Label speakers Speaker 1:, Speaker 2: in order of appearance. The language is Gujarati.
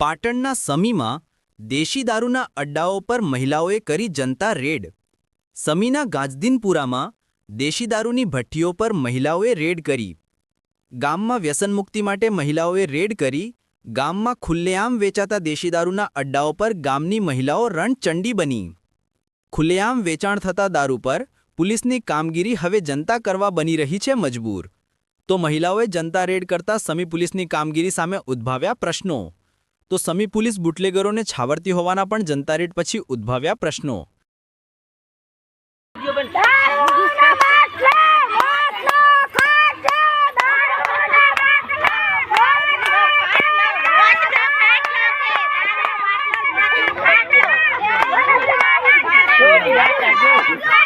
Speaker 1: પાટણના સમીમાં દેશી દારૂના અડ્ડાઓ પર મહિલાઓએ કરી જનતા રેડ. સમીના ગાજદીનપુરામાં દેશી દારૂની ભઠ્ઠીઓ પર મહિલાઓએ રેડ કરી. ગામમાં વ્યસનમુક્તિ માટે મહિલાઓએ રેડ કરી, ગામમાં ખુલ્લેઆમ વેચાતા દેશી દારૂના અડ્ડાઓ પર ગામની મહિલાઓ રણચંડી બની. ખુલ્લેઆમ વેચાણ થતા દારૂ પર પોલીસની કામગીરી હવે જનતા કરવા બની રહી છે મજબૂર. તો મહિલાઓએ જનતા રેડ કરતા સમી પોલીસની કામગીરી સામે ઉદ્ભાવ્યા પ્રશ્નો. તો સમી પોલીસ બુટલેગરોને છાવરતી હોવાના પણ જનતા રેડ પછી ઉદ્ભવ્યા પ્રશ્નો.
Speaker 2: દારૂના